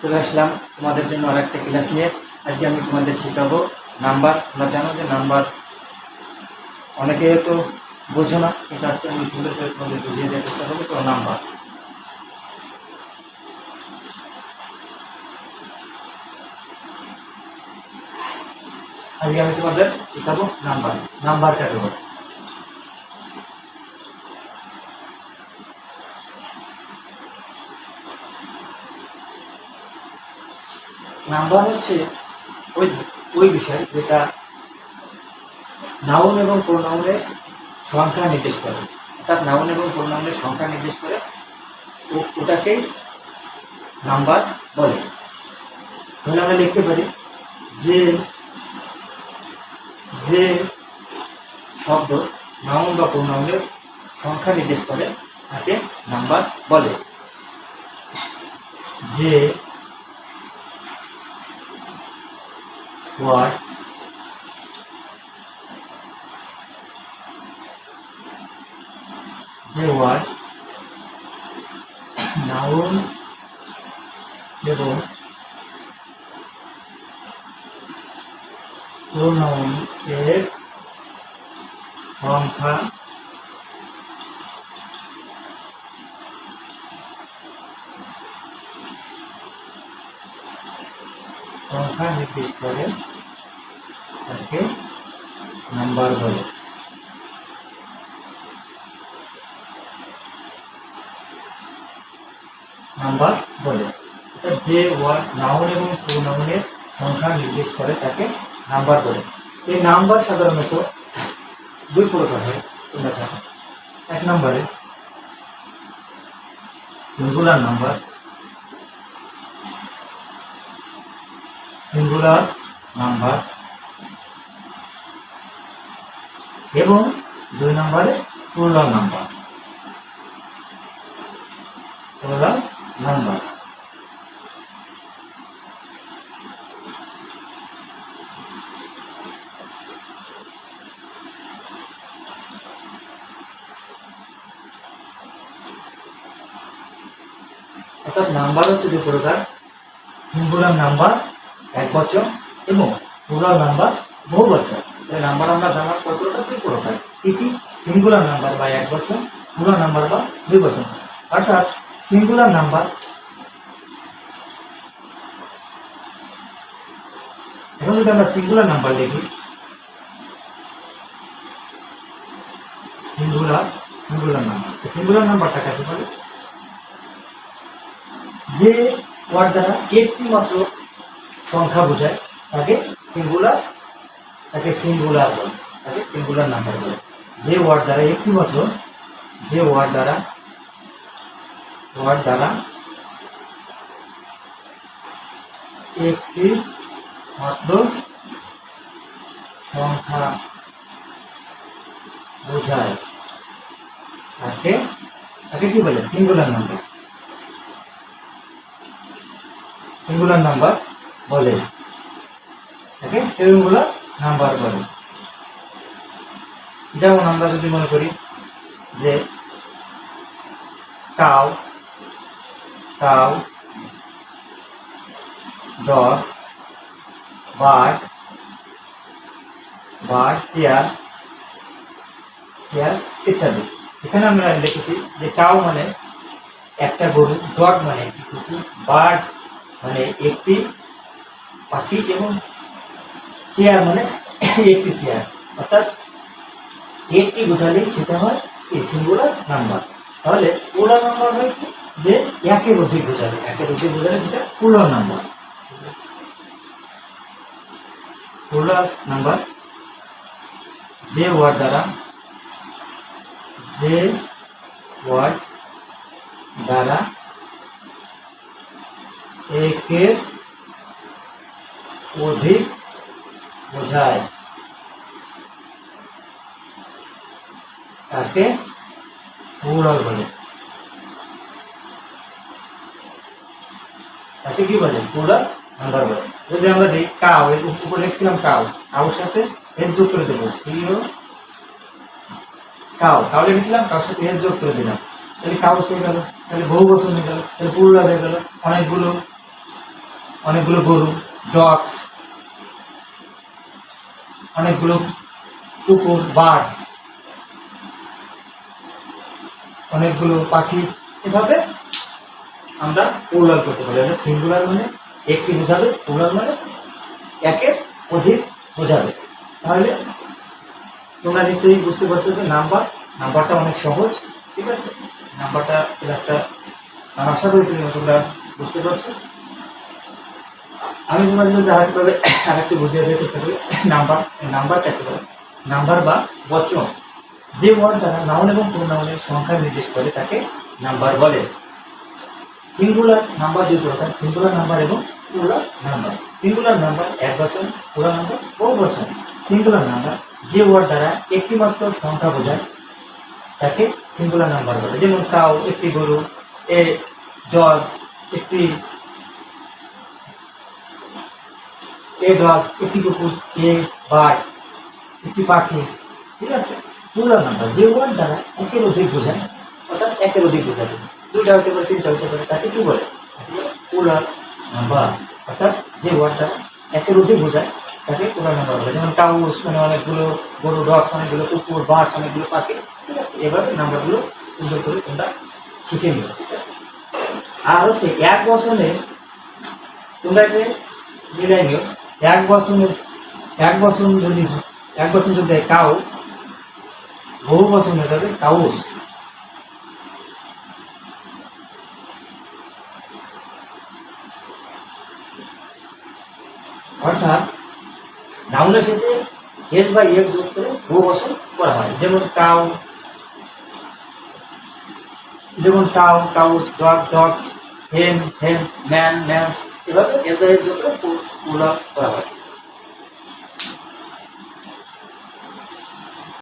চলে আসলাম তোমাদের জন্য আর একটা ক্লাস নিয়ে। আজকে আমি তোমাদের শেখাবো নাম্বার তোমরা জানো যে নাম্বার অনেকে তো বোঝো না কিন্তু আজকে আমি সুন্দর করে তোমাদের বুঝিয়ে দেওয়ার চেষ্টা করব। তো নাম্বার আজকে আমি তোমাদের শেখাবো নাম্বার নাম্বার ক্যাটাগরি নাম্বার হচ্ছে ওই ওই বিষয় যেটা নাউন এবং প্রোনাউনের সংখ্যা নির্দেশ করে। অর্থাৎ নাউন এবং প্রোনাউনের সংখ্যা নির্দেশ করে ওটাকেই নাম্বার বলে। তাহলে আমরা লিখতে পারি যে যে শব্দ নাউন বা প্রোনাউনের সংখ্যা নির্দেশ করে তাকে নাম্বার বলে। যে ওয়ার্ড যে ওয়ার্ড নাউন এবং প্রোনাউন এর সংখ্যা সংখ্যা নির্দেশ করে তাকে নাম্বার বলে নাম্বার বলে যে ওয়ার্ড নাউন এবং প্রোনাউনের সংখ্যা নির্দেশ করে তাকে নাম্বার বলে। এই নাম্বার সাধারণত দুই প্রকার হয়, তোমরা জানো। এক নম্বরে সিঙ্গুলার নাম্বার সিঙ্গুলার নাম্বার এবং দুই নম্বরে প্লুরাল নাম্বার প্লুরাল নাম্বার অর্থাৎ নাম্বার হচ্ছে দুই প্রকার। সিঙ্গুলার নাম্বার এক বচন এবং প্লুরাল নাম্বার বহু তাহলে নাম্বার আমরা জানার কতটা প্রকার কি কি সিঙ্গুলার নাম্বার বা এক বচন প্লুরাল নাম্বার বা দুই বচন অর্থাৎ সিঙ্গুলার নাম্বার এখন যদি আমরা সিঙ্গুলার নাম্বার লিখি সিঙ্গুলার সিঙ্গুলার নাম্বার সিঙ্গুলার নাম্বারটা কাকে বলে? যে ওয়ার্ড দ্বারা একটি মাত্র সংখ্যা বোঝায়, তাকে সিঙ্গুলার তাকে সিঙ্গুলার বলে, তাকে সিঙ্গুলার নাম্বার বলে। যে ওয়ার্ড দ্বারা, একটি মাত্র যে ওয়ার্ড দ্বারা ওয়ার্ড দ্বারা একটি মাত্র সংখ্যা বোঝায়। তাকে তাকে কি বলে? সিঙ্গুলার নাম্বার সিঙ্গুলার নাম্বার বলে। তাকে সিঙ্গুলার নাম্বার বলে যেমন আমরা যদি মনে করি যে cow cow dog bird bird chair chair ইত্যাদি। এখানে আমরা লিখেছি যে কাউ মানে একটা গরু ডগ মানে একটি কুকুর বার্ড মানে একটি পাখি এবং চেয়ার মানে একটি চেয়ার অর্থাৎ একটি বোঝালেই সেটা হয় এই সিঙ্গুলার নাম্বার তাহলে পোলার নাম্বার হয় কি? যে একের অধিক বোঝালে। একের অধিক বোঝালে সেটা পোলার নাম্বার পোলার নাম্বার যে ওয়ার্ড দ্বারা, যে ওয়ার্ড দ্বারা একের অধিক বোঝায়। তাকে প্লুরাল বলে। তাকে কি বলে? প্লুরাল নাম্বার বলে। যদি আমরা দিই কাউ, এর উপরে লিখছিলাম কাউ, কাউর সাথে এর যোগ করে দেবো। সিও কাউ কাউ লিখেছিলাম, কাউর সাথে এর যোগ করে দিলাম। তাহলে কাউ হয়ে গেল, তাহলে বহু বছর হয়ে গেল, তাহলে প্লুরাল হয়ে গেল, অনেকগুলো অনেকগুলো গরু, ডগস অনেকগুলো কুকুর বার্ড অনেকগুলো পাখি। এভাবে আমরা প্লুরাল করতে পারি। অর্থাৎ সিঙ্গুলার মানে একটি বোঝাবে প্লুরাল মানে একের অধিক বোঝাবে। তাহলে তোমরা নিশ্চয়ই বুঝতে পারছ যে নাম্বার, নাম্বারটা অনেক সহজ, ঠিক আছে? নাম্বারটা, ক্লাসটা, আমি আশা করি তুমি তোমরা বুঝতে পারছ। আমি তোমাদের যদি আরেকভাবে আরেকটু বুঝিয়ে দেওয়ার চেষ্টা করি। নাম্বার নাম্বারটা কি বলে নাম্বার বা বচন। যে ওয়ার্ড দ্বারা নাউন এবং প্রোনাউনের সংখ্যা নির্দেশ করে, তাকে নাম্বার বলে। সিঙ্গুলার নাম্বার দুই প্রকার সিঙ্গুলার নাম্বার এবং প্লুরাল নাম্বার সিঙ্গুলার নাম্বার এক বচন প্লুরাল নাম্বার বহু বচন। সিঙ্গুলার নাম্বার যে ওয়ার্ড দ্বারা একটি মাত্র সংখ্যা বোঝায়, তাকে সিঙ্গুলার নাম্বার বলে। যেমন কাউ, একটি গরু, এ ডগ একটি এ ডগ একটি কুকুর এ বার্ড একটি পাখি, ঠিক আছে? প্লুরাল নাম্বার যে ওয়ার্ড দ্বারা একের অধিক বোঝায়, অর্থাৎ একের অধিক বোঝাবে দুইটা হতে পারে, তিনটা হতে পারে, তাকে কি বলে? Plural number. অর্থাৎ যে ওয়ার্ড দ্বারা একের অধিক বোঝায়, তাকে প্লুরাল নাম্বার বলে। যেমন কাউস মানে অনেকগুলো গরু ডগস অনেকগুলো কুকুর বার্ডস অনেকগুলো পাখি, ঠিক আছে? এভাবে নাম্বারগুলো সুন্দর করে তোমরা শিখে নিও, ঠিক আছে? আর হচ্ছে এক বছরে তোমরা যে মিলাই নিও। এক বছরের এক বছর যদি, এক বছর যদি দেয় কাউ, বহু বছর হয়ে যাবে কাউস। অর্থাৎ নাউনের শেষে এস বা এফ যোগ করে বহু বছর করা হয়। যেমন কাউ যেমন cow, cows dog dogs hen hens man mans এভাবে এস বা এফ যোগ করে পুরো করা হয়